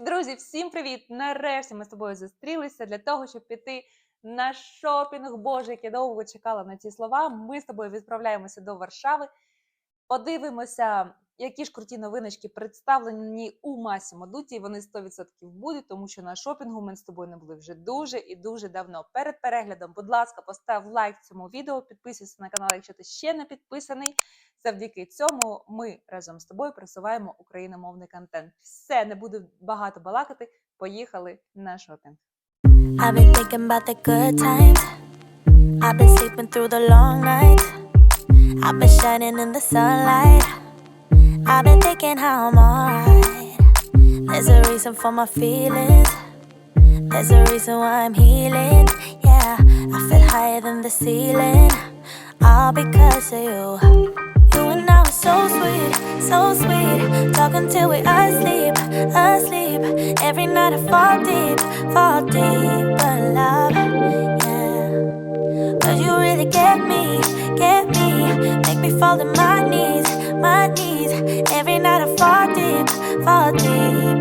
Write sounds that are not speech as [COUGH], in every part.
Друзі, всім привіт! Нарешті ми з тобою зустрілися для того, щоб піти на шопінг. Боже, як я довго чекала на ці слова. Ми з тобою відправляємося до Варшави. Подивимося, які ж круті новиночки представлені у Масі Модуті. і Вони 100% будуть, тому що на шопінгу ми з тобою не були вже дуже і дуже давно. Перед переглядом, будь ласка, постав лайк цьому відео, підписуйся на канал, якщо ти ще не підписаний. Завдяки цьому ми разом з тобою просуваємо україномовний контент. Все, не буду багато балакати. Поїхали на шопінг. I've been thinking about the good. I've been sleeping through the long nights. I've been shining in the sunlight. I've been thinking how I'm alright. There's a reason for my feelings. There's a reason why I'm healing. Yeah, I feel higher than the ceiling. All because of you. You and I were so sweet, so sweet. Talk until we asleep, asleep. Every night I fall deep, fall deep. But love, yeah. You really get me, get me. Make me fall to my knees, my knees for deep.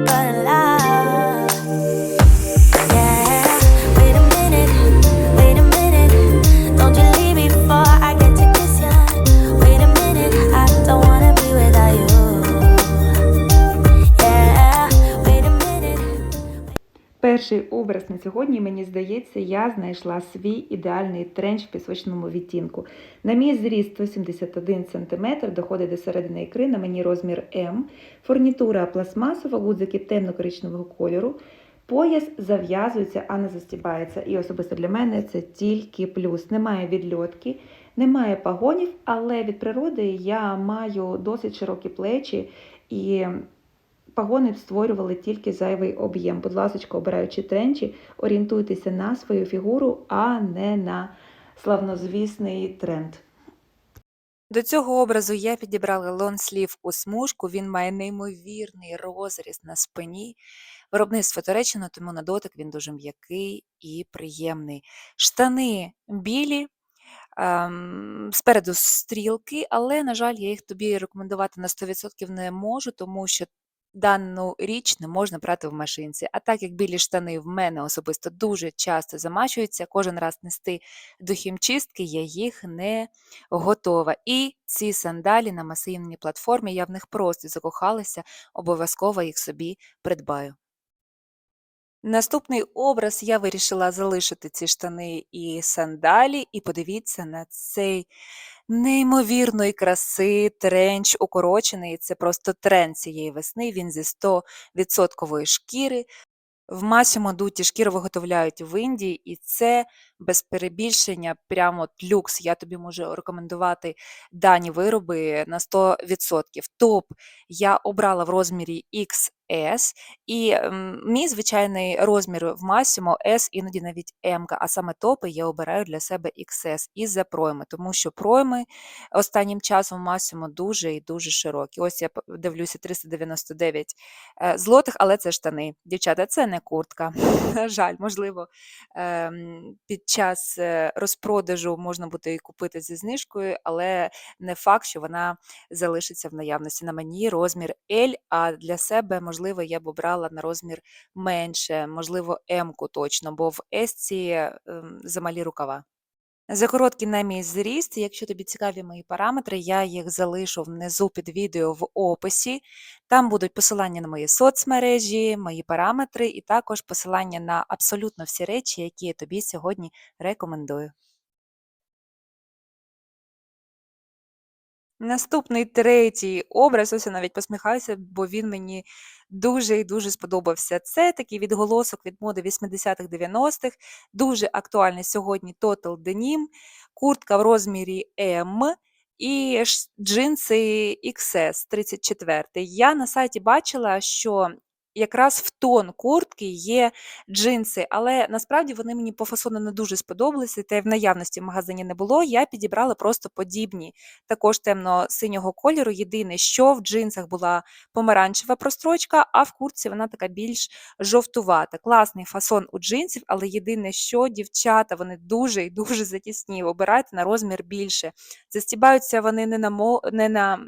Перший образ на сьогодні, мені здається, я знайшла свій ідеальний тренч в пісочному відтінку. На мій зріст 171 см, доходить до середини ікри, на мені розмір М, фурнітура пластмасова, гудзики темно-коричневого кольору. Пояс зав'язується, а не застібається. І особисто для мене це тільки плюс. Немає відльотки, немає пагонів, але від природи я маю досить широкі плечі і Пагони створювали тільки зайвий об'єм. Будь ласка, обираючи тренчі, орієнтуйтеся на свою фігуру, а не на славнозвісний тренд. До цього образу я підібрала лонслів у смужку. Він має неймовірний розріз на спині. Виробництво Туреччина, тому на дотик він дуже м'який і приємний. Штани білі. ем, Спереду стрілки, але, на жаль, я їх тобі рекомендувати на 100% не можу, тому що дану річ не можна брати в машинці. А так як білі штани в мене особисто дуже часто замачуються, кожен раз нести до хімчистки, я їх не готова. І ці сандалі на масивній платформі, я в них просто закохалася, обов'язково їх собі придбаю. Наступний образ я вирішила залишити ці штани і сандалі, і подивіться на цей неймовірної краси тренч укорочений. Це просто тренд цієї весни. Він зі 100% шкіри. В Масімо дуті шкіру виготовляють в Індії, і це без перебільшення прямо от люкс. Я тобі можу рекомендувати дані вироби на 100%. Топ я обрала в розмірі XS, і мій звичайний розмір в Масімо S, іноді навіть M, а саме топи я обираю для себе XS із-за пройми, тому що пройми останнім часом в дуже і дуже широкі. Ось я дивлюся 399 е, злотих, але це штани. Дівчата, це не куртка. На [LAUGHS] жаль, можливо, ем, під час е, розпродажу можна буде і купити зі знижкою, але не факт, що вона залишиться в наявності. На мені розмір L, а для себе, можливо, я б обрала на розмір менше, можливо, М-ку точно, бо в S ем, замалі рукава. За короткий на мій зріст, якщо тобі цікаві мої параметри, я їх залишу внизу під відео в описі. Там будуть посилання на мої соцмережі, мої параметри, і також посилання на абсолютно всі речі, які я тобі сьогодні рекомендую. Наступний третій образ, ось я навіть посміхаюся, бо він мені дуже і дуже сподобався. Це такий відголосок від моди 80-х, 90-х, дуже актуальний сьогодні Total Denim, куртка в розмірі М. і джинси XS 34. Я на сайті бачила, що якраз в тон куртки є джинси, але насправді вони мені по фасону не дуже сподобалися, та й в наявності в магазині не було. Я підібрала просто подібні також темно-синього кольору. Єдине, що в джинсах була помаранчева прострочка, а в куртці вона така більш жовтувата. Класний фасон у джинсів, але єдине, що дівчата вони дуже і дуже затісні. Обирайте на розмір більше. Застібаються вони не на мо... не на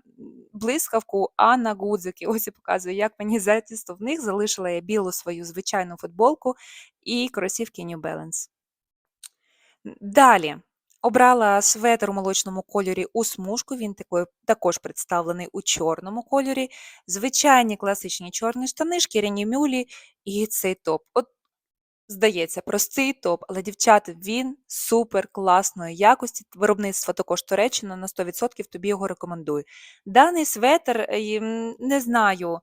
блискавку, а на гудзики. Ось я показую, як мені затісно в них них залишила я білу свою звичайну футболку і кросівки New Balance. Далі обрала светр у молочному кольорі у смужку. Він також представлений у чорному кольорі. Звичайні класичні чорні штани, шкіряні мюлі і цей топ. От Здається, простий топ, але, дівчата, він супер класної якості. Виробництво також Туреччина, на 100% тобі його рекомендую. Даний светр, е, не знаю,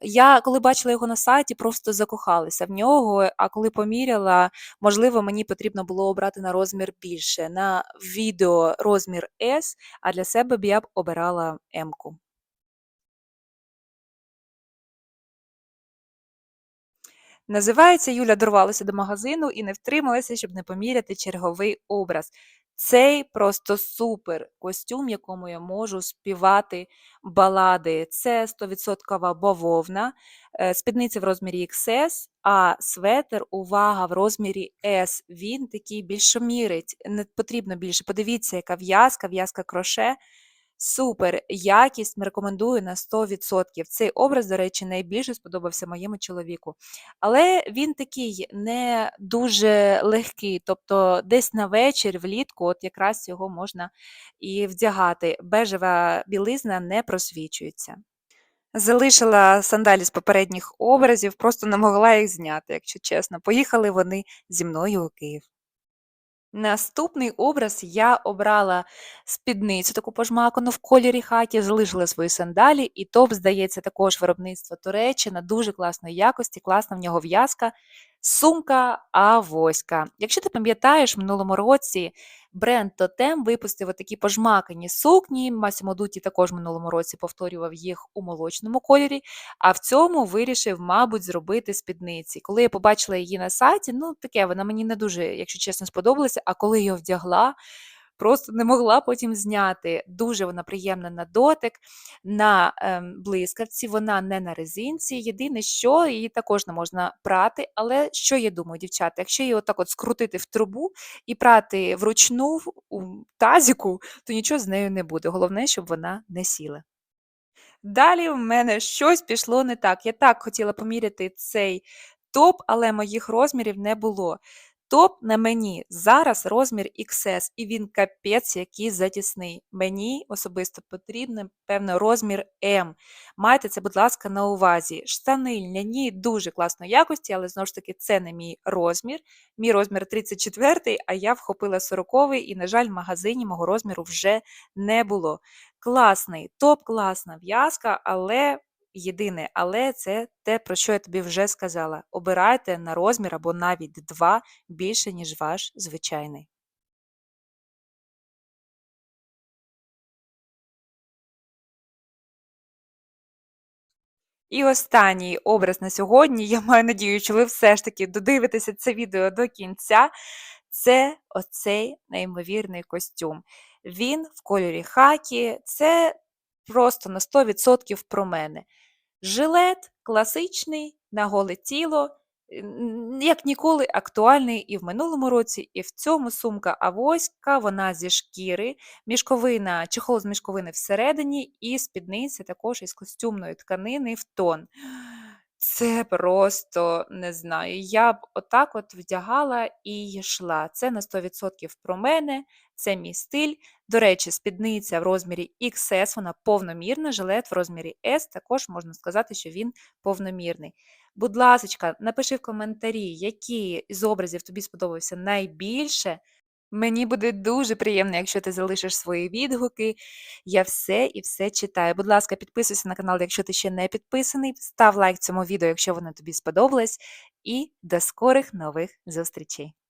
я коли бачила його на сайті, просто закохалася в нього, а коли поміряла, можливо, мені потрібно було обрати на розмір більше. На відео розмір S, а для себе б я б обирала М-ку. Називається Юля дорвалася до магазину і не втрималася, щоб не поміряти черговий образ. Цей просто супер костюм, якому я можу співати балади. Це 100% бавовна, е, спідниця в розмірі XS, а светер, увага, в розмірі S. Він такий більшомірить, не потрібно більше. Подивіться, яка в'язка, в'язка кроше. Супер якість рекомендую на 100%. Цей образ, до речі, найбільше сподобався моєму чоловіку. Але він такий не дуже легкий, тобто десь на вечір, влітку, от якраз його можна і вдягати. Бежева білизна не просвічується. Залишила сандалі з попередніх образів, просто не могла їх зняти, якщо чесно. Поїхали вони зі мною у Київ. Наступний образ я обрала спідницю таку пожмакану в кольорі хаті, залишила свої сандалі, і топ, здається, також виробництво Туреччина, дуже класної якості, класна в нього в'язка, сумка авоська. Якщо ти пам'ятаєш, в минулому році бренд Тотем випустив отакі пожмакані сукні. Масімо Дуті також в минулому році повторював їх у молочному кольорі, а в цьому вирішив, мабуть, зробити спідниці. Коли я побачила її на сайті, ну таке вона мені не дуже, якщо чесно, сподобалася, а коли я вдягла, просто не могла потім зняти. Дуже вона приємна на дотик, на ем, блискавці, вона не на резинці. Єдине, що її також не можна прати. Але що я думаю, дівчата, якщо її отак от скрутити в трубу і прати вручну у тазіку, то нічого з нею не буде. Головне, щоб вона не сіла. Далі в мене щось пішло не так. Я так хотіла поміряти цей топ, але моїх розмірів не було. Топ на мені зараз розмір XS, і він капець який затісний. Мені особисто потрібен, певно, розмір М. Майте це, будь ласка, на увазі. Штани льняні дуже класної якості, але знову ж таки, це не мій розмір. Мій розмір 34, а я вхопила 40 і, на жаль, в магазині мого розміру вже не було. Класний, топ класна в'язка, але єдине, але це те, про що я тобі вже сказала. Обирайте на розмір або навіть два більше, ніж ваш звичайний. І останній образ на сьогодні. Я маю надію, що ви все ж таки додивитеся це відео до кінця. Це оцей неймовірний костюм. Він в кольорі хакі, це просто на 100% про мене. Жилет класичний на голе тіло, як ніколи актуальний і в минулому році, і в цьому сумка авоська, вона зі шкіри, мішковина, чехол з мішковини всередині, і спідниця також із костюмної тканини в тон. Це просто не знаю. Я б отак от вдягала і йшла. Це на 100% про мене, це мій стиль. До речі, спідниця в розмірі XS, вона повномірна, жилет в розмірі S, також можна сказати, що він повномірний. Будь ласочка, напиши в коментарі, який з образів тобі сподобався найбільше. Мені буде дуже приємно, якщо ти залишиш свої відгуки. Я все і все читаю. Будь ласка, підписуйся на канал, якщо ти ще не підписаний. Став лайк цьому відео, якщо воно тобі сподобалось. І до скорих нових зустрічей!